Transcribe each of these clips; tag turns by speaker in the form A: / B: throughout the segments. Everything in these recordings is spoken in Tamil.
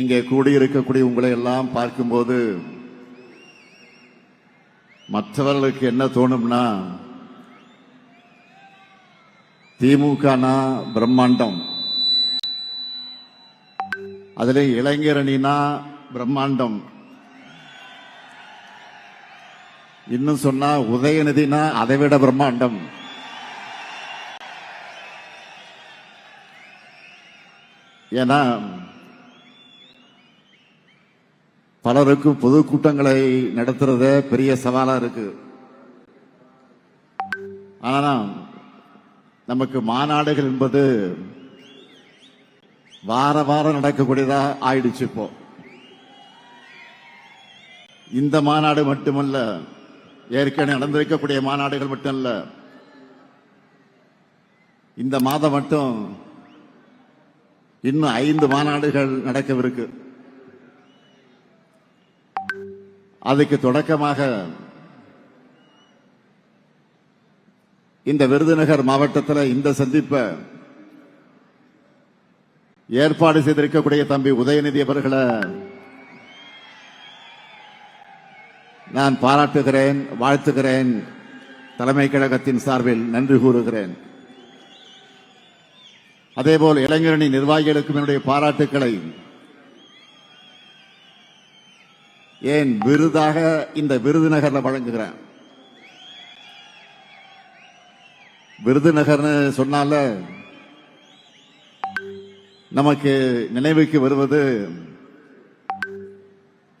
A: இங்கே கூடியிருக்கக்கூடிய உங்களை எல்லாம் பார்க்கும்போது மற்றவர்களுக்கு என்ன தோணும்னா திமுகனா பிரம்மாண்டம். அதுல இளைஞரணினா பிரம்மாண்டம். இன்னும் சொன்னா உதயநிதினா அதை விட பிரம்மாண்டம். ஏன்னா பலருக்கும் பொதுக்கூட்டங்களை நடத்துறத பெரிய சவாலா இருக்கு. ஆனா நமக்கு மாநாடுகள் என்பது வார வாரம் நடக்கக்கூடியதா ஆயிடுச்சு இப்போ. இந்த மாநாடு மட்டுமல்ல ஏற்கனவே நடந்திருக்கக்கூடிய மாநாடுகள் மட்டுமல்ல இந்த மாதம் மட்டும் இன்னும் ஐந்து மாநாடுகள் நடக்கவிருக்கு. அதுக்கு தொடக்கமாக இந்த விருதுநகர் மாவட்டத்தில் இந்த சந்திப்பை ஏற்பாடு செய்திருக்கக்கூடிய தம்பி உதயநிதி அவர்களை நான் பாராட்டுகிறேன் வாழ்த்துகிறேன். தலைமை கழகத்தின் சார்பில் நன்றி கூறுகிறேன். அதேபோல் இளைஞரணி நிர்வாகிகளுக்கும் என்னுடைய பாராட்டுக்களை ஏன் விருதாக இந்த விருதுநகர்ல வழங்குகிறேன்? விருதுநகர்னு சொன்னால நமக்கு நினைவுக்கு வருவது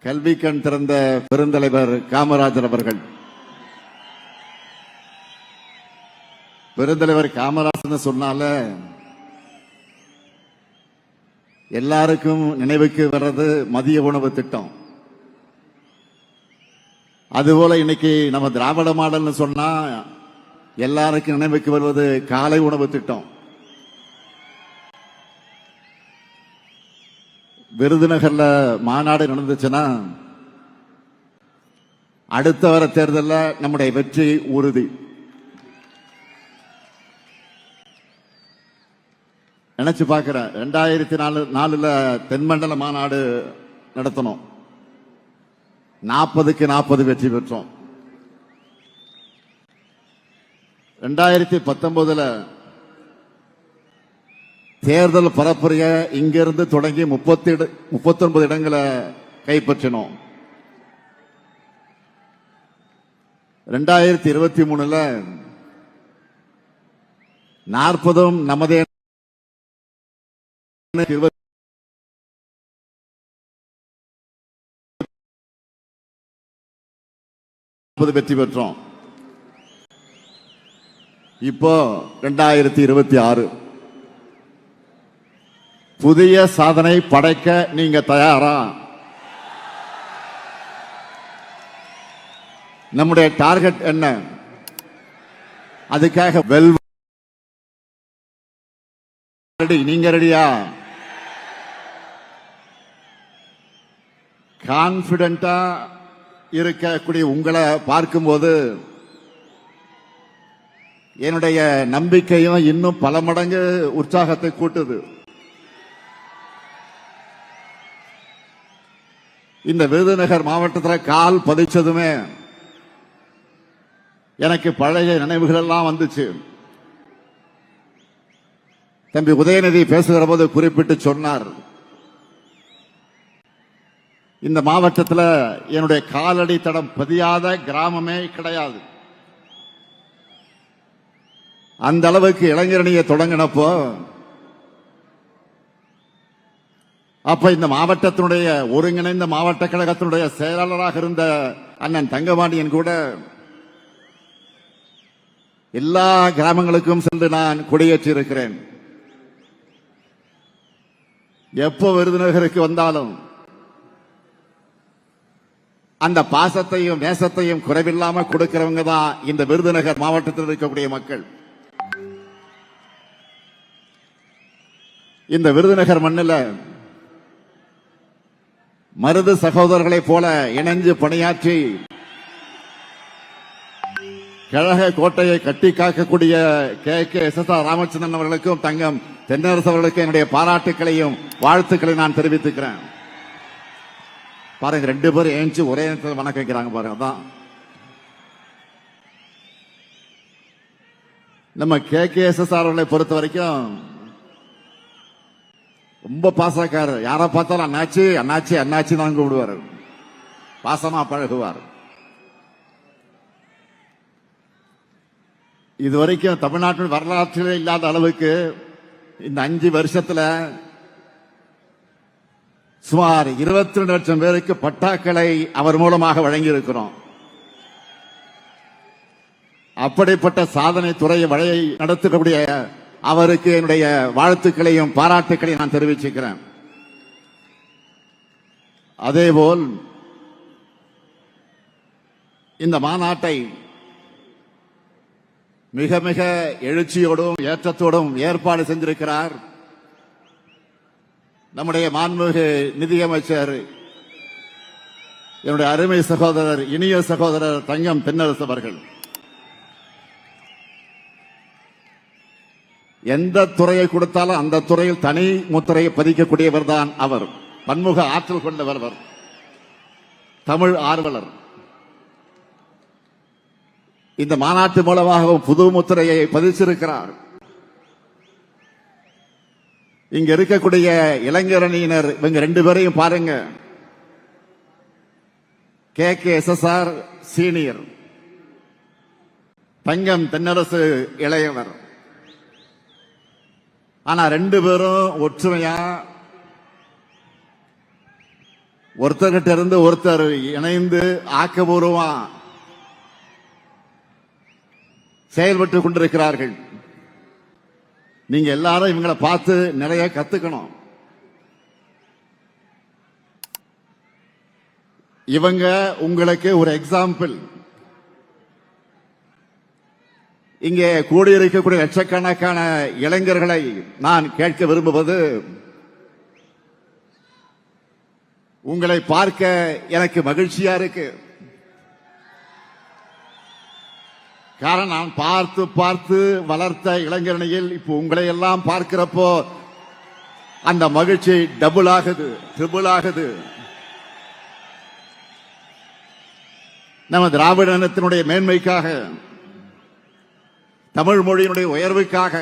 A: கல்வி கண் திறந்த பெருந்தலைவர் காமராஜர் அவர்கள். பெருந்தலைவர் காமராஜர் சொன்னால எல்லாருக்கும் நினைவுக்கு வர்றது மதிய உணவு திட்டம். அதுபோல இன்னைக்கு நம்ம திராவிட மாடல்னு சொன்னா எல்லாருக்கும் நினைவுக்கு வருவது காலை உணவு திட்டம். விருதுநகர்ல மாநாடு நடந்துச்சுன்னா அடுத்த வர தேர்தலில் நம்முடைய வெற்றி உறுதி. நினைச்சு பார்க்கிறேன் ரெண்டாயிரத்தி நாலு நாலுல தென்மண்டல மாநாடு நடத்தணும். நாற்பதுக்கு நாற்பது வெற்றி பெற்றோம். ரெண்டாயிரத்தி பத்தொன்பதுல தேர்தல் பரப்புரைய இங்கிருந்து தொடங்கி முப்பத்தி முப்பத்தி ஒன்பது இடங்களை கைப்பற்றினோம். ரெண்டாயிரத்தி இருபத்தி மூணுல நாற்பதும் நமதே முப்பது வெற்றி பெற்றோம். இப்போ ரெண்டாயிரத்தி இருபத்தி ஆறு. புதிய சாதனை படைக்க நீங்க தயாரா? நம்முடைய டார்கெட் என்ன? அதுக்காக வெல் ரெடி. நீங்க ரெடியா? கான்பிடண்டா இருக்கக்கூடிய உங்களை பார்க்கும்போது என்னுடைய நம்பிக்கையும் இன்னும் பல மடங்கு உற்சாகத்தை கூட்டுது. இந்த விருதுநகர் மாவட்டத்தில் கால் பதிச்சதுமே எனக்கு பழைய நினைவுகள் எல்லாம் வந்துச்சு. தம்பி உதயநிதி பேசுகிற போது குறிப்பிட்டு சொன்னார். இந்த மாவட்டத்தில் என்னுடைய காலடி தடம் பதியாத கிராமமே கிடையாது. அந்த அளவுக்கு இளைஞரணியை தொடங்கினப்போ அப்ப இந்த மாவட்டத்தினுடைய ஒருங்கிணைந்த மாவட்ட கழகத்தினுடைய செயலாளராக இருந்த அண்ணன் தங்கபாண்டியன் கூட எல்லா கிராமங்களுக்கும் சென்று நான் கொடியேற்றி இருக்கிறேன் எப்போ விருதுநகருக்கு வந்தாலும் அந்த பாசத்தையும் நேசத்தையும் குறைவில்லாம கொடுக்கிறவங்க தான் இந்த விருதுநகர் மாவட்டத்தில் இருக்கக்கூடிய மக்கள். இந்த விருதுநகர் மண்ணில் மருது சகோதரர்களைப் போல இணைஞ்சு பணியாற்றி கழக கோட்டையை கட்டி காக்கக்கூடிய K. K. S. S. R. Ramachandran அவர்களுக்கும் தங்கம் தென்னரசு அவர்களுக்கும் என்னுடைய பாராட்டுக்களையும் வாழ்த்துக்களை நான் தெரிவித்துக்கிறேன். பாருங்க ரெண்டு பேரும் ஏஞ்சி ஒரே நேரத்தில் வணக்கம் வைக்கிறாங்க பாருங்க அதான். நம்ம கே கே எஸ் எஸ் அவர்களை பொறுத்த வரைக்கும் ரொம்ப பாசக்காரர். யாரை பார்த்தாலும் அண்ணாச்சி அண்ணாச்சி அண்ணாச்சி தான் கூப்பிடுவார். பாசமா பழகுவார். இது வரைக்கும் தமிழ்நாட்டின் வரலாற்றிலே இல்லாத அளவுக்கு இந்த அஞ்சு வருஷத்துல சுமார் இருபத்தி ரெண்டு லட்சம் பேருக்கு பட்டாக்களை அவர் மூலமாக வழங்கி இருக்கிறோம் அப்படிப்பட்ட சாதனை துறையை வழியை நடத்தக்கூடிய அவருக்கு என்னுடைய வாழ்த்துக்களையும் பாராட்டுக்களையும் நான் தெரிவிச்சுக்கிறேன். அதேபோல் இந்த மாநாட்டை மிக மிக எழுச்சியோடும் ஏற்றத்தோடும் ஏற்பாடு செஞ்சிருக்கிறார் நம்முடைய மாண்புமிகு நிதியமைச்சர் என்னுடைய அருமை சகோதரர் இனிய சகோதரர் தங்கம் தென்னரசு அவர்கள். எந்த துறையை கொடுத்தாலும் அந்த துறையில் தனி முத்திரையை பதிக்கக்கூடியவர் தான் அவர். பன்முக ஆற்றல் கொண்டவர் அவர். தமிழ் ஆர்வலர். இந்த மாநாட்டு மூலமாக புது முத்திரையை பதிச்சிருக்கிறார். இங்க இருக்கக்கூடிய இளைஞரணியினர் இவங்க ரெண்டு பேரையும் பாருங்க. K K S S R senior. Thangam Thennarasu இளையவர். ஆனா ரெண்டு பேரும் ஒற்றுமையா? ஒருத்தர்கிட்ட இருந்து ஒருத்தர் இணைந்து ஆக்கபூர்வமா செயல்பட்டு கொண்டிருக்கிறார்கள். நீங்க எல்லாரும் இவங்களை பார்த்து நிறைய கத்துக்கணும். இவங்க உங்களுக்கு ஒரு எக்ஸாம்பிள் இங்கே கூடியிருக்கக்கூடிய லட்சக்கணக்கான இளைஞர்களை நான் கேட்க விரும்புவது உங்களை பார்க்க எனக்கு மகிழ்ச்சியா இருக்கு. காரணம் நான் பார்த்து பார்த்து வளர்த்த இளைஞரணியில் இப்போ உங்களை எல்லாம் பார்க்கிறப்போ அந்த மகிழ்ச்சி டபுள் ஆகுது ட்ரிபிள் ஆகுது. நம்ம திராவிட இனத்தினுடைய மேன்மைக்காக தமிழ் மொழியினுடைய உயர்வுக்காக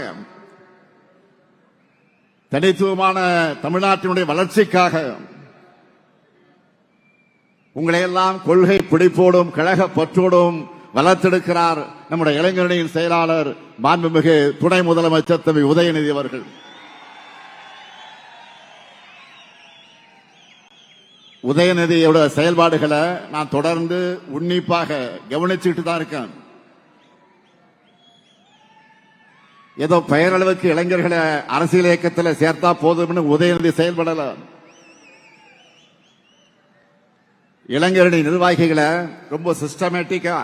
A: தனித்துவமான தமிழ்நாட்டினுடைய வளர்ச்சிக்காக உங்களையெல்லாம் கொள்கை பிடிப்போடும் கழக பற்றோடும் வளர்த்தெடுக்கிறார் நம்முடைய இளைஞரணியின் செயலாளர் மாண்புமிகு துணை முதலமைச்சர் தம்பி உதயநிதி அவர்கள். உதயநிதியோட செயல்பாடுகளை நான் தொடர்ந்து உன்னிப்பாக கவனிச்சுட்டு தான் இருக்கேன். ஏதோ பெயரளவுக்கு இளைஞர்களை அரசியல் இயக்கத்தில் சேர்த்தா போதும்னு உதயநிதி செயல்படல. இளைஞரணி நிர்வாகிகளை ரொம்ப சிஸ்டமேட்டிக்கா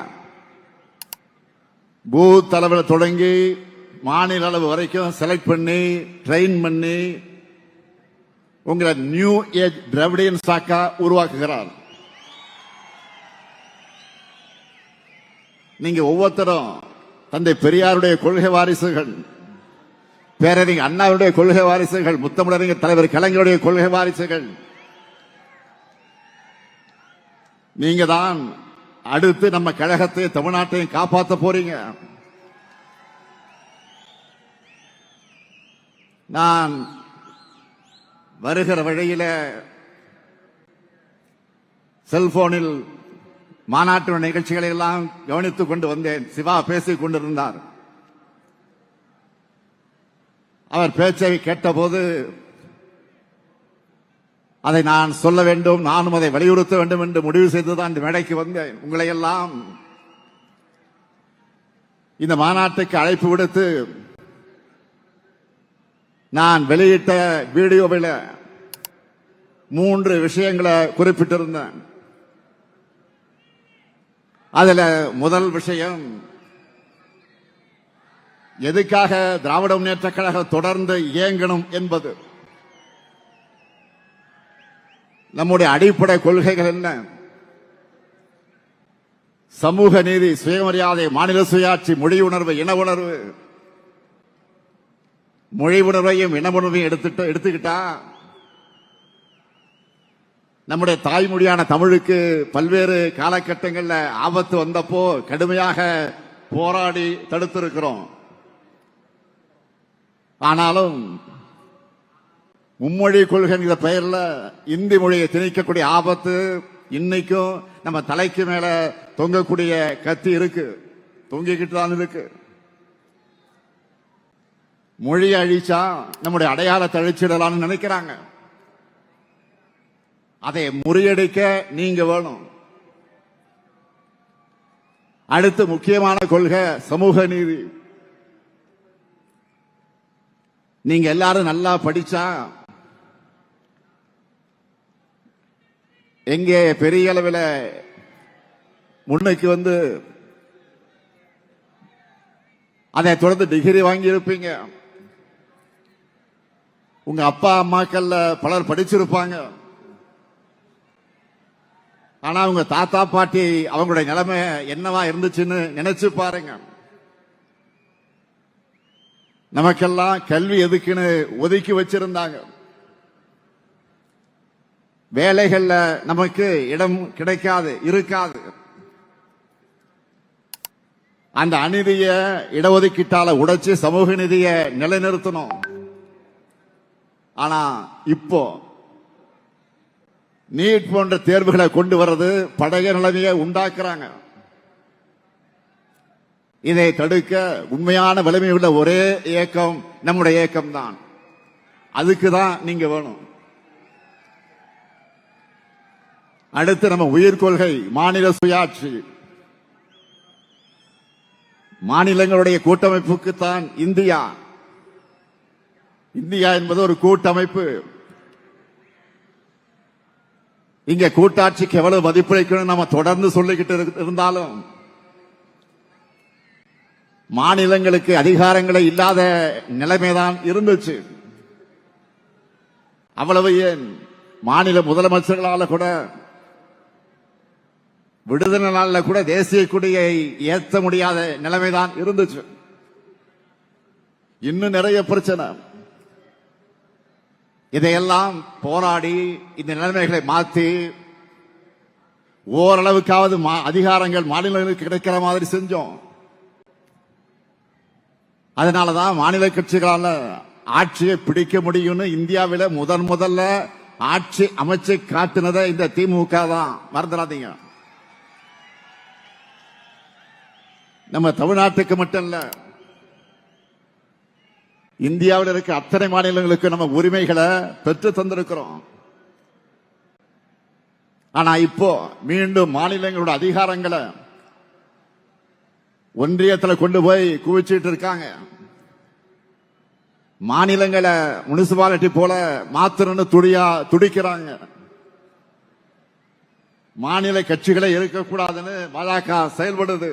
A: பூத் அளவில் தொடங்கி மாநில அளவு வரைக்கும் செலக்ட் பண்ணி ட்ரெயின் பண்ணி உங்களை நியூ ஏஜ் திராவிடியன் ஸ்டாக்கா உருவாக்குகிறார். நீங்க ஒவ்வொருத்தரும் தந்தை பெரியாருடைய கொள்கை வாரிசுகள் பேரறிஞர் அண்ணாவுடைய கொள்கை வாரிசுகள் முத்தமிழறிஞர் தலைவர் கலைஞருடைய கொள்கை வாரிசுகள் நீங்க தான் அடுத்து நம்ம கழகத்தை தமிழ்நாட்டையும் காப்பாற்ற போறீங்க. நான் வருகிற வழியில செல்போனில் மாநாட்டு நிகழ்ச்சிகளை எல்லாம் கவனித்துக் கொண்டு வந்தேன். சிவா பேசிக் கொண்டிருந்தார். அவர் பேச்சை கேட்டபோது அதை நான் சொல்ல வேண்டும் நானும் அதை வலியுறுத்த வேண்டும் என்று முடிவு செய்துதான் இந்த மேடைக்கு வந்தேன். உங்களையெல்லாம் இந்த மாநாட்டுக்கு அழைப்பு விடுத்து நான் வெளியிட்ட வீடியோவில் மூன்று விஷயங்களை குறிப்பிட்டிருந்தேன். அதுல முதல் விஷயம் எதுக்காக திராவிட முன்னேற்ற கழகம் தொடர்ந்து இயங்கணும் என்பது. நம்முடைய அடிப்படை கொள்கைகள் என்ன? சமூக நீதி சுயமரியாதை மாநில சுயாட்சி மொழி உணர்வு இன உணர்வு மொழி உணர்வையும் இன உணர்வையும் எடுத்துட்டு எடுத்துக்கிட்டா நம்முடைய தாய்மொழியான தமிழுக்கு பல்வேறு காலகட்டங்களில் ஆபத்து வந்தப்போ கடுமையாக போராடி தடுத்திருக்கிறோம். ஆனாலும் மும்மொழி கொள்கைங்கிற பெயரில் இந்தி மொழியை திணிக்கக்கூடிய ஆபத்து இன்னைக்கும் நம்ம தலைக்கு மேல தொங்கக்கூடிய கத்தி இருக்கு. தொங்கிக்கிட்டு தான் இருக்கு. மொழியை அழிச்சா நம்முடைய அடையாளத்தை அழிச்சிடலாம்னு நினைக்கிறாங்க. அதை முறியடிக்க நீங்க வேணும். அடுத்து முக்கியமான கொள்கை சமூக நீதி. நீங்க எல்லாரும் நல்லா படிச்சா எங்கே பெரிய அளவில் முன்னைக்கு வந்து அதை தொடர்ந்து டிகிரி வாங்கி இருப்பீங்க உங்க அப்பா அம்மாக்கள்ல பலர் படிச்சிருப்பாங்க. ஆனா உங்க தாத்தா பாட்டி அவங்களுடைய நிலைமை என்னவா இருந்துச்சுன்னு நினைச்சு பாருங்க. நமக்கெல்லாம் கல்வி எதுக்குன்னு ஒதுக்கி வச்சிருந்தாங்க. வேலைகள்ல நமக்கு இடம் கிடைக்காது இருக்காது. அந்த அநீதிய இடஒதுக்கீட்டால உடைச்சு சமூக நிதியை நிலைநிறுத்தணும். ஆனா இப்போ நீட் போன்ற தேர்வுகளை கொண்டு வர்றது பழைய நிலைமையை உண்டாக்குறாங்க. இதை தடுக்க உண்மையான வலிமை உள்ள ஒரே இயக்கம் நம்முடைய இயக்கம் தான் அதுக்கு தான் நீங்க வேணும். அடுத்து நம்ம உயிர் கொள்கை மாநில சுயாட்சி. மாநிலங்களுடைய கூட்டமைப்புக்கு தான் இந்தியா இந்தியா என்பது ஒரு கூட்டமைப்பு. இங்க கூட்டாட்சிக்கு எவ்வளவு மதிப்பளிக்கணும் நம்ம தொடர்ந்து சொல்லிக்கிட்டு இருந்தாலும் மாநிலங்களுக்கு அதிகாரங்களை இல்லாத நிலைமைதான் இருந்துச்சு. அவ்வளவு ஏன்? மாநில முதலமைச்சர்களால கூட விடுதலை நாளில் கூட தேசிய கொடியை ஏற்ற முடியாத நிலைமைதான் இருந்துச்சு. இன்னும் நிறைய பிரச்சனை. இதையெல்லாம் போராடி இந்த நிலைமைகளை மாற்றி ஓரளவுக்காவது மா- அதிகாரங்கள் மாநிலங்களுக்கு கிடைக்கிற மாதிரி செஞ்சோம். அதனாலதான் மாநில கட்சிகளால ஆட்சியை பிடிக்க முடியும்னு இந்தியாவில முதன் முதல்ல ஆட்சி அமைச்சு காட்டினதை இந்த திமுக தான். மறந்துடாதீங்க. நம்ம தமிழ்நாட்டுக்கு மட்டும் இல்லை இந்தியாவில் இருக்க அத்தனை மாநிலங்களுக்கு நம்ம உரிமைகளை பெற்று தந்திருக்கிறோம். ஆனா இப்போ மீண்டும் மாநிலங்களோட அதிகாரங்களை ஒன்றியத்துல கொண்டு போய் குவிச்சிட்டு இருக்காங்க. மாநிலங்களை முனிசிபாலிட்டி போல மாத்தணும்னு துடியா துடிக்கிறாங்க. மாநில கட்சிகளை இருக்கக்கூடாதுன்னு பாஜக செயல்படுது.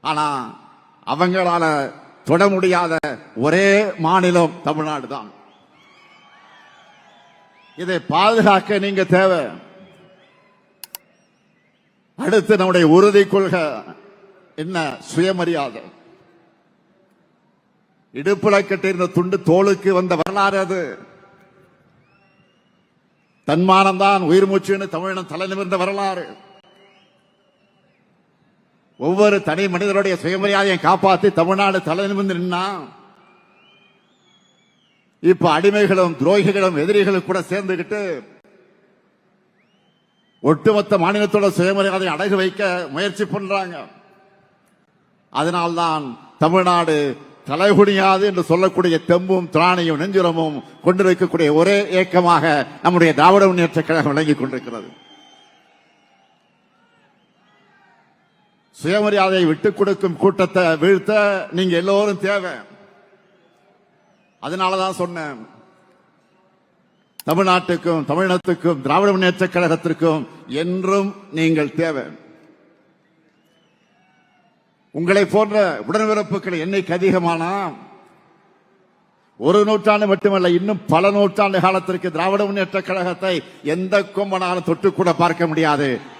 A: ஆனா அவங்களால தொட முடியாத ஒரே மாநிலம் தமிழ்நாடு தான் இதை பாதுகாக்க நீங்க தேவை. அடுத்து நம்முடைய உறுதி கொள்கை. என்ன? சுயமரியாதை. இடுப்புல கட்டியிருந்த துண்டு தோளுக்கு வந்த வரலாறு அது. தன்மானம் தான் உயிர் மூச்சுன்னு தமிழினம் தலை நிமிர்ந்த வரலாறு. ஒவ்வொரு தனி மனிதருடைய சுயமரியாதையை காப்பாத்தி தமிழ்நாடு தலை நிமிர்ந்து நின்னா இப்ப அடிமைகளும் துரோகிகளும் எதிரிகளும் கூட சேர்ந்துகிட்டு ஒட்டுமொத்த மாநிலத்தோட சுயமரியாதை அடகு வைக்க முயற்சி பண்றாங்க. அதனால்தான் தமிழ்நாடு தலைகுனியாது என்று சொல்லக்கூடிய தெம்பும் திராணியும் நெஞ்சுரமும் கொண்டிருக்கக்கூடிய ஒரே இயக்கமாக நம்முடைய திராவிட முன்னேற்ற கழகம் விளங்கிக் கொண்டிருக்கிறது. சுயமரியாதையை விட்டுக் கொடுக்கும் கூட்டத்தை வீழ்த்த நீங்க எல்லோரும் தேவை. அதனாலதான் சொன்னேன். தமிழ்நாட்டுக்கும் தமிழினத்துக்கும் திராவிட முன்னேற்ற கழகத்திற்கும் என்றும் நீங்கள் தேவை. உங்களை போன்ற உடன்பிறப்புகள் எண்ணிக்கை அதிகமானா ஒரு நூற்றாண்டு மட்டுமல்ல இன்னும் பல நூற்றாண்டு காலத்திற்கு திராவிட முன்னேற்ற கழகத்தை எந்த கொம்பனாலும் தொட்டு கூட பார்க்க முடியாது.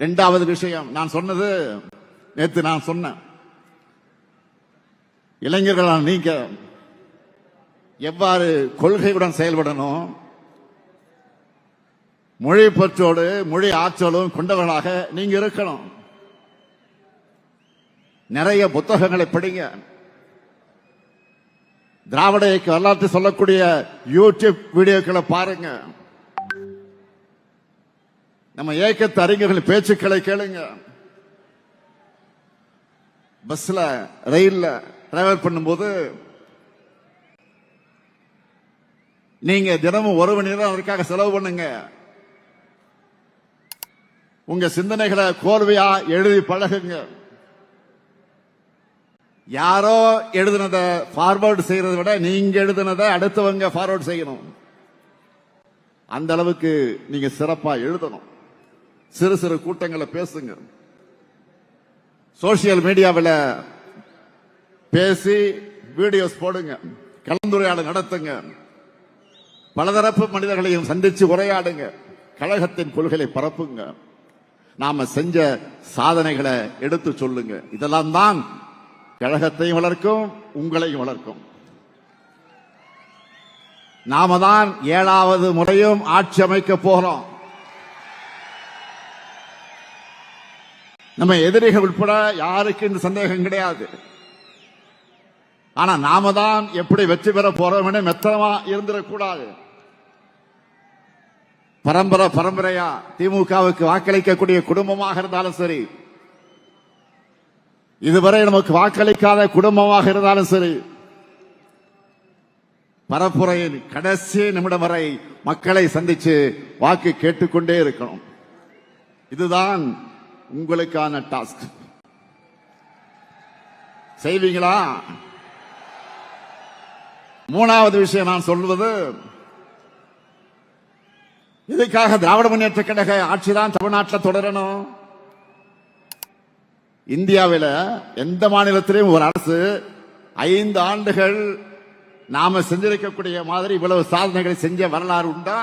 A: இரண்டாவது விஷயம் நான் சொன்னது நேற்று நான் சொன்னேன். இளைஞர்களான நீங்க எவ்வாறு கொள்கையுடன் செயல்படணும்? மொழி பற்றோடு மொழி ஆற்றலும் கொண்டவர்களாக நீங்க இருக்கணும். நிறைய புத்தகங்களை படிங்க. திராவிட இயக்க வரலாற்று சொல்லக்கூடிய யூடியூப் வீடியோக்களை பாருங்க. நம்ம ஏக்கத்து அறிஞர்கள் பேச்சுக்களை கேளுங்க. பஸ்ல ரயில்ல டிராவல் பண்ணும்போது நீங்க தினமும் ஒரு மணி நேரம் அதற்காக செலவு பண்ணுங்க. உங்க சிந்தனைகளை கோர்வையா எழுதி பழகுங்க. யாரோ எழுதினதை ஃபார்வர்டு செய்யறதை விட நீங்க எழுதினதை அடுத்தவங்க ஃபார்வர்டு செய்யணும். அந்த அளவுக்கு நீங்க சிறப்பா எழுதணும். சிறு சிறு கூட்டங்களை பேசுங்க. சோசியல் மீடியாவில் பேசி வீடியோஸ் போடுங்க. கலந்துரையாடல் நடத்துங்க. பலதரப்பு மனிதர்களையும் சந்திச்சு உரையாடுங்க. கழகத்தின் கொள்கைகளை பரப்புங்க. நாம செஞ்ச சாதனைகளை எடுத்து சொல்லுங்க. இதெல்லாம் தான் கழகத்தையும் வளர்க்கும் உங்களையும் வளர்க்கும். நாம தான் ஏழாவது முறையும் ஆட்சி அமைக்க போகிறோம் நம்ம எதிரிகள் உட்பட யாருக்கு இந்த சந்தேகம் கிடையாது. ஆனா நாம தான் எப்படி வெற்றி பெற போறோம் மெத்தனமா இருந்துடக்கூடாது. பரம்பரை பரம்பரையா திமுகவுக்கு வாக்களிக்கக்கூடிய குடும்பமாக இருந்தாலும் சரி இதுவரை நமக்கு வாக்களிக்காத குடும்பமாக இருந்தாலும் சரி பரப்புரையின் கடைசி நிமிடம் வரை மக்களை சந்திச்சு வாக்கு கேட்டுக்கொண்டே இருக்கணும். இதுதான் உங்களுக்கான டாஸ்க் செய்வீங்களா? மூணாவது விஷயம் நான் சொல்வது இதுக்காக திராவிட முன்னேற்ற கழக ஆட்சி தான் தமிழ்நாட்டில் தொடரணும்? இந்தியாவில் எந்த மாநிலத்திலையும் ஒரு அரசு ஐந்து ஆண்டுகள் நாம செஞ்சிருக்கக்கூடிய மாதிரி இவ்வளவு சாதனைகளை செஞ்ச வரலாறு உண்டா?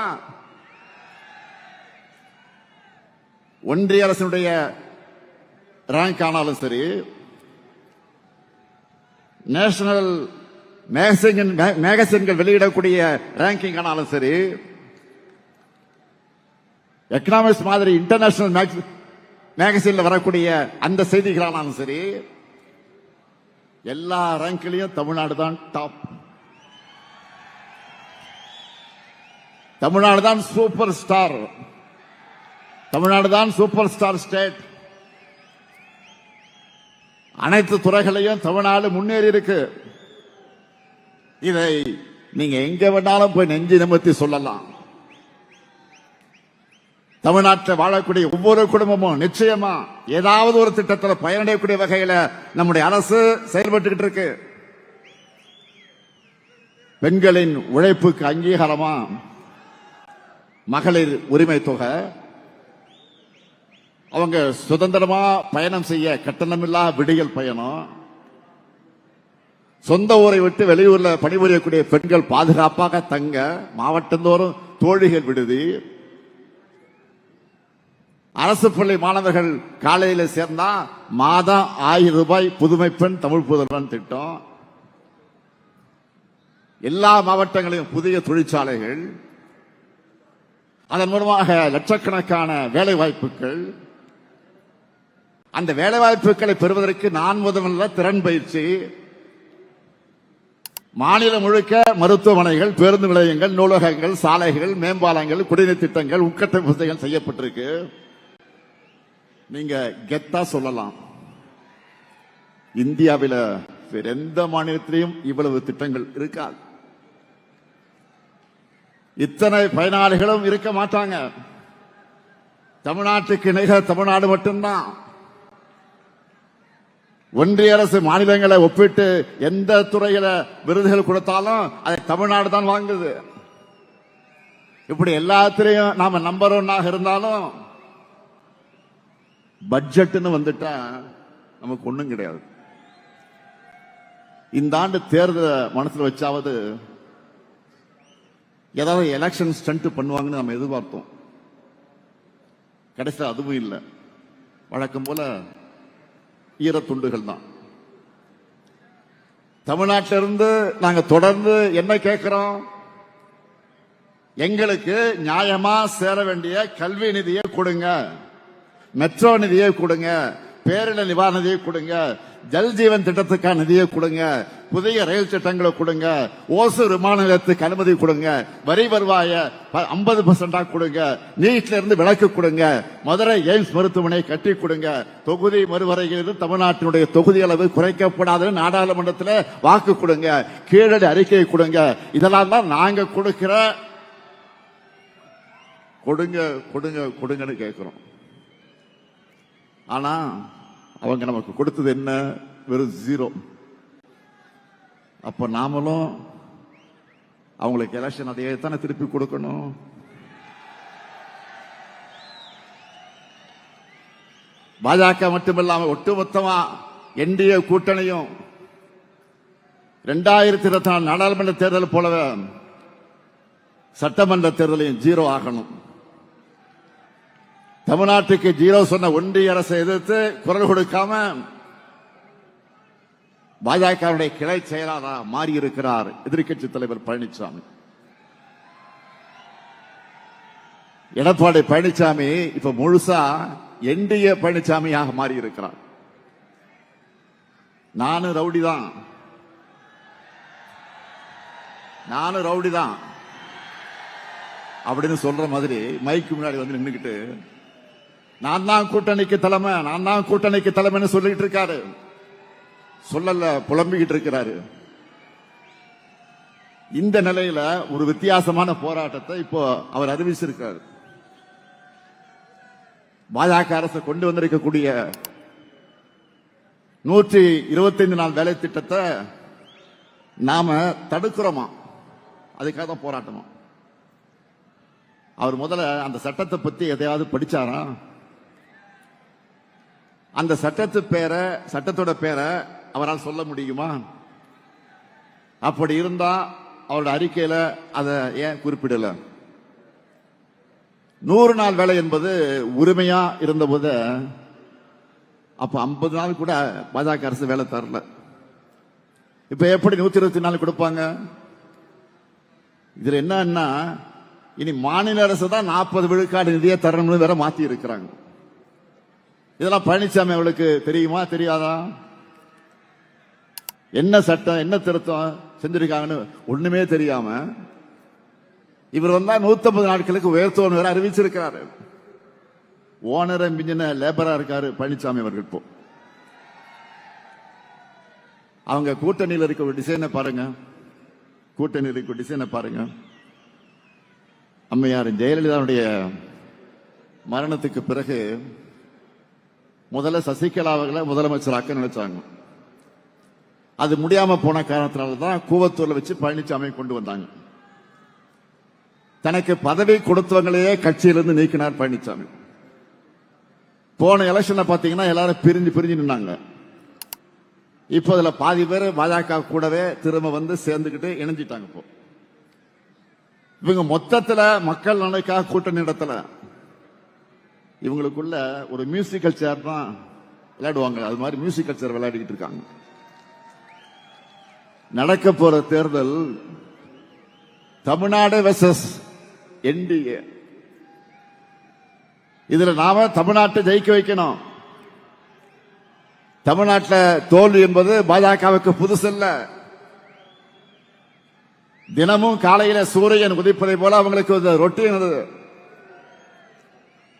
A: ஒன்றிய அரசினுடைய ரேங்க் ஆனாலும் சரி நேஷனல் மேகசின் மேகசின்கள் வெளியிடக்கூடிய ரேங்கிங் ஆனாலும் சரி எக்கனாமிக்ஸ் மாதிரி இன்டர்நேஷனல் மேகசின்ல வரக்கூடிய அந்த செய்திகளானாலும் சரி எல்லா ரேங்க்லயும் தமிழ்நாடு தான் டாப் தமிழ்நாடு தான் சூப்பர் ஸ்டார் தமிழ்நாடு தான் சூப்பர் ஸ்டார் ஸ்டேட் அனைத்து துறைகளையும் தமிழ்நாடு முன்னேறி இருக்கு. இதை நீங்க எங்க வேணாலும் போய் நெஞ்சு நிமித்தி சொல்லலாம். தமிழ்நாட்டில் வாழக்கூடிய ஒவ்வொரு குடும்பமும் நிச்சயமா ஏதாவது ஒரு திட்டத்தில் பயனடையக்கூடிய வகையில நம்முடைய அரசு செயல்பட்டுக்கிட்டு இருக்கு. பெண்களின் உழைப்புக்கு அங்கீகாரமா மகளிர் உரிமை தொகை அவங்க சுதந்திரமா பயணம் செய்ய கட்டணமில்லா விடியல் பயணம். சொந்த ஊரை விட்டு வெளியூர்ல பணிபுரியக்கூடிய பெண்கள் பாதுகாப்பாக தங்க மாவட்டந்தோறும் தோழிகள் விடுதி. அரசு பள்ளி மாணவர்கள் காலையில சேர்ந்தா மாதம் ஆயிரம் ரூபாய் புதுமை பெண் தமிழ் புதல்வன் திட்டம். எல்லா மாவட்டங்களிலும் புதிய தொழிற்சாலைகள். அதன் மூலமாக லட்சக்கணக்கான வேலை வாய்ப்புகள் அந்த வேலை வாய்ப்புகளை பெறுவதற்கு நான் முதல்ல திறன் பயிற்சி. மாநிலம் முழுக்க மருத்துவமனைகள் பேருந்து நிலையங்கள் நூலகங்கள் சாலைகள் மேம்பாலங்கள் குடிநீர் திட்டங்கள் உட்கட்டமைப்பு வசதிகள் செய்யப்பட்டிருக்கு. நீங்க கெத்தா சொல்லலாம். இந்தியாவில் வேற எந்த மாநிலத்திலையும் இவ்வளவு திட்டங்கள் இருக்காது. இத்தனை பயனாளிகளும் இருக்க மாட்டாங்க. தமிழ்நாட்டுக்கு நிகர் தமிழ்நாடு மட்டும்தான். ஒன்றிய அரசு மாநிலங்களை ஒப்பிட்டு எந்த துறையில விருதுகள் கொடுத்தாலும் அதை தமிழ்நாடு தான் வாங்குது. இப்படி எல்லாத்திலையும் நாம நம்பர் ஒன்னாக இருந்தாலும் பட்ஜெட்னு வந்துட்டா நமக்கு ஒண்ணும் கிடையாது. இந்த ஆண்டு தேர்தலை மனசுல வச்சாவது ஏதாவது எலெக்ஷன் ஸ்டண்ட் பண்ணுவாங்கன்னு நம்ம எதிர்பார்த்தோம். கடைசியில் அதுவும் இல்லை. வழக்கம் போல ஈரத்துண்டுகள் தான். தமிழ்நாட்டிலிருந்து நாங்கள் நாங்க தொடர்ந்து என்ன கேட்கிறோம்? எங்களுக்கு நியாயமா சேர வேண்டிய கல்வி நிதியை கொடுங்க. மெட்ரோ நிதியை கொடுங்க. பேரிடர் நிவாரண நிதியை கொடுங்க. ஜல் ஜீவன் திட்டத்துக்கான நிதியை கொடுங்க. புதிய ரயில் திட்டங்களை கொடுங்க. ஓசூர் விமான நிலையத்துக்கு அனுமதி கொடுங்க. வரி வருவாய ஐம்பது பர்சன்டா கொடுங்க. நீட்ல இருந்து விலக்கு கொடுங்க. மதுரை எய்ம்ஸ் மருத்துவமனை கட்டி கொடுங்க. தொகுதி மறுவரையில் தமிழ்நாட்டினுடைய தொகுதி அளவு குறைக்கப்படாதுன்னு நாடாளுமன்றத்தில் வாக்கு கொடுங்க. கீழடி அறிக்கை கொடுங்க. இதெல்லாம் தான் நாங்க கொடுக்கிற கொடுங்க கொடுங்க கொடுங்கன்னு கேட்கிறோம் ஆனா அவங்க நமக்கு கொடுத்தது என்ன? வெறும் ஜீரோ அப்ப நாமளும் அவங்களுக்கு எலெக்ஷன் அதையே தானே திருப்பி கொடுக்கணும். பாஜக மட்டுமில்லாம ஒட்டுமொத்தமா என்டிஏ கூட்டணியும் ரெண்டாயிரத்தி இருபத்தி நாலு நாடாளுமன்ற தேர்தல் போலவே சட்டமன்ற தேர்தலையும் ஜீரோ ஆகணும். தமிழ்நாட்டுக்கு ஜீரோ சொன்ன ஒன்றிய அரசை எதிர்த்து குரல் கொடுக்காம பாஜகவுடைய கிளை செயலாளராக மாறி இருக்கிறார் எதிர்க்கட்சி தலைவர் பழனிசாமி எடப்பாடி பழனிசாமி இப்ப முழுசா என்டிஏ பழனிசாமியாக மாறி இருக்கிறார் நானும் ரவுடி தான். நானும் ரவுடி தான். அப்படின்னு சொல்ற மாதிரி மைக்கு முன்னாடி வந்து நின்றுக்கிட்டு நான் தான் கூட்டணிக்கு தலைமை நான் தான் கூட்டணிக்கு தலைமைன்னு சொல்லிட்டு இருக்காரு. சொல்லல புலம்பிக்கிட்டு இருக்கிறாரு. இந்த நிலையில ஒரு வித்தியாசமான போராட்டத்தை இப்போ அவர் அறிவிச்சிருக்காரு. பாஜக அரசு கொண்டு வந்திருக்கக்கூடிய நூற்றி இருபத்தைந்து நாள் வேலை திட்டத்தை நாம தடுக்கிறோமா? அதுக்காக தான் போராட்டமா? அவர் முதல்ல அந்த சட்டத்தை பத்தி எதையாவது படிச்சாரா? அந்த சட்டத்து பேரை சட்டத்தோட பேரை அவரால் சொல்ல முடியுமா? அப்படி இருந்தா அவரோட அறிக்கையில அதை ஏன் குறிப்பிடல? நூறு நாள் வேலை என்பது உரிமையா இருந்தபோது அப்ப ஐம்பது நாள் கூட பாஜக அரசு வேலை தரல. இப்ப எப்படி நூத்தி இருபத்தி நாலு கொடுப்பாங்க? இதுல என்னன்னா இனி மாநில அரசு தான் நாற்பது விழுக்காடு நிதியை தரணும்னு வேற மாத்தி இருக்கிறாங்க. இதெல்லாம் பழனிசாமி அவளுக்கு தெரியுமா தெரியாதா? என்ன சட்டம் என்ன திருத்தம் செஞ்சிருக்காங்கன்னு ஒண்ணுமே தெரியாம இவர் வந்தா 150 நாட்களுக்கு உயர்த்துவோம் வேற அறிவிச்சிருக்கிறாரு. ஓனரை மிஞ்சின லேபரா இருக்காரு பழனிசாமி அவர்கள் இப்போ. அவங்க கூட்டணியில் இருக்க டிசைனை பாருங்க. கூட்டணியில் இருக்க டிசைனை பாருங்க. அம்மையார் ஜெயலலிதாவுடைய மரணத்துக்கு பிறகு முதல்ல சசிகலா அவர்களை முதலமைச்சராக்க நினைச்சாங்க. அது முடியாம போன காரணத்தினால தான் கூவத்தூர்ல வச்சு பழனிசாமி கொண்டு வந்தாங்க. தனக்கு பதவி கொடுத்தவங்களையே கட்சியிலிருந்து நீக்கினார் பழனிசாமி போன எலெக்ஷன்ல பாத்தீங்கன்னா எல்லாரும் பிரிஞ்சு பிரிஞ்சு நின்னாங்க. இப்போ அதுல பாதி பேர் பாஜக கூடவே திரும்ப வந்து சேர்ந்துக்கிட்டு இணைஞ்சிட்டாங்க இப்போ. இவங்க மொத்தத்துல மக்கள் நலனுக்காக கூட்டணி இடத்துல இவங்களுக்குள்ள ஒரு மியூசிக்கல் சேர் தான் விளையாடுவாங்க. அது மாதிரி மியூசிக்கல் சேர் விளையாடிக்கிட்டு இருக்காங்க. நடக்க போற தேர்தல் தமிழ்நாடு வெர்சஸ் என்டிஏ இதுல நாம தமிழ்நாட்டை ஜெயிக்க வைக்கணும். தமிழ்நாட்டில் தோல்வி என்பது பாஜகவுக்கு புதுசல்ல. தினமும் காலையில சூரியன் உதிப்பதை போல அவங்களுக்கு ஒரு ரொட்டீன்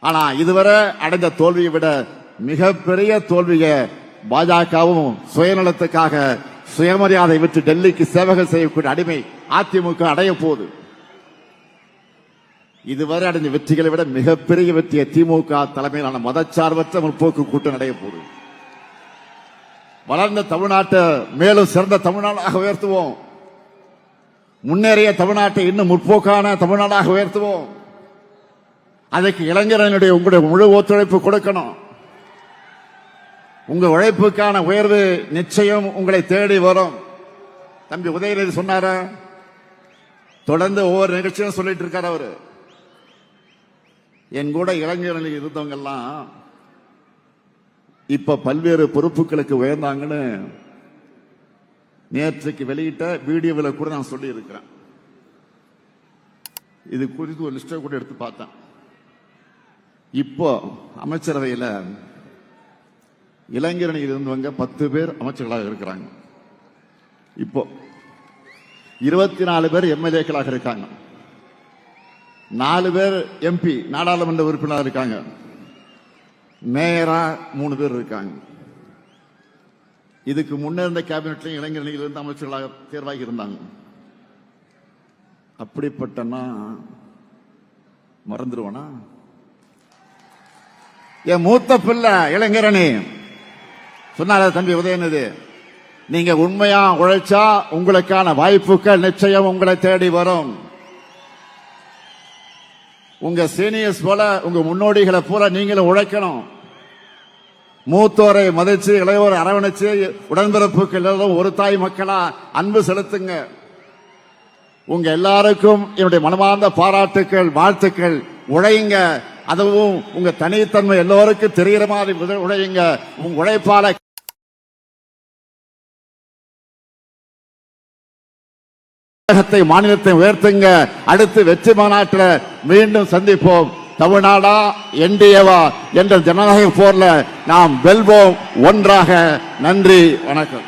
A: ஆனா இதுவரை அடைந்த தோல்வியை விட மிகப்பெரிய தோல்வியை பாஜகவும் சுயநலத்துக்காக சுயமரியாதை விட்டு டெல்லிக்கு சேவகம் செய்யக்கூடிய அடிமை அதிமுக அடைய போகுது. இதுவரை அடைந்த வெற்றிகளை விட மிகப்பெரிய வெற்றியை திமுக தலைமையிலான மதச்சார்பற்ற முற்போக்கு கூட்டம் அடைய போகுது. வளர்ந்த தமிழ்நாட்டை மேலும் சிறந்த தமிழ்நாடாக உயர்த்துவோம். முன்னேறிய தமிழ்நாட்டை இன்னும் முற்போக்கான தமிழ்நாடாக உயர்த்துவோம். அதற்கு இளைஞரனுடைய உங்களுடைய முழு ஒத்துழைப்பு கொடுக்கணும். உங்க உழைப்புக்கான உயர்வு நிச்சயம் உங்களை தேடி வரும். தம்பி உதயநிதி சொன்னார? தொடர்ந்து ஒவ்வொரு நிகழ்ச்சியும் சொல்லிட்டு இருக்காரு அவரு. என் கூட இளைஞர்கள் இருந்தவங்க எல்லாம் இப்ப பல்வேறு பொறுப்புகளுக்கு உயர்ந்தாங்கன்னு நேற்றுக்கு வெளியிட்ட வீடியோவில் கூட நான் சொல்லி இருக்கிறேன் இது குறித்து ஒரு லிஸ்ட்டை கூட எடுத்து பார்த்தேன். இப்போ அமைச்சரவையில் இளைஞரணியில் இருந்தவங்க பத்து பேர் அமைச்சர்களாக இருக்கிறாங்க. இப்போ இருபத்தி நாலு பேர் எம்எல்ஏக்களாக இருக்காங்க. நாலு பேர் எம்பி நாடாளுமன்ற உறுப்பினராக இருக்காங்க. மேயரா மூணு பேர் இருக்காங்க. இதுக்கு முன்னே இருந்த கேபினெட்லையும் இளைஞரணியில் இருந்து அமைச்சர்களாக தேர்வாகி இருந்தாங்க. அப்படிப்பட்டனா மறந்துடுவானா என் மூத்த பிள்ளை இளைஞரணி. சொன்னார தம்பி உதயநிதி நீங்க உண்மையா உழைச்சா உங்களுக்கான வாய்ப்புகள் நிச்சயம் உங்களை தேடி வரும். உங்க சீனியர்ஸ் போல உங்க முன்னோடிகளை போல நீங்களும் உழைக்கணும். மூத்தோரை மதிச்சு இளையோரை அரவணைச்சு உடன்பிறப்புக்கு எல்லாரும் ஒரு தாய் மக்களா அன்பு செலுத்துங்க. உங்க எல்லாருக்கும் என்னுடைய மனமார்ந்த பாராட்டுக்கள் வாழ்த்துக்கள். உழையுங்க. அதுவும் உங்க தனித்தன்மை எல்லோருக்கும் தெரிகிற மாதிரி உழையுங்க. உங்க உழைப்பால தமிழகத்தை மாநிலத்தை உயர்த்துங்க. அடுத்து வெற்றி மாநாட்டில் மீண்டும் சந்திப்போம். தமிழ்நாடா என்டிஏவா என்ற ஜனநாயக போர்ல நாம் வெல்வோம். ஒன்றாக நன்றி வணக்கம்.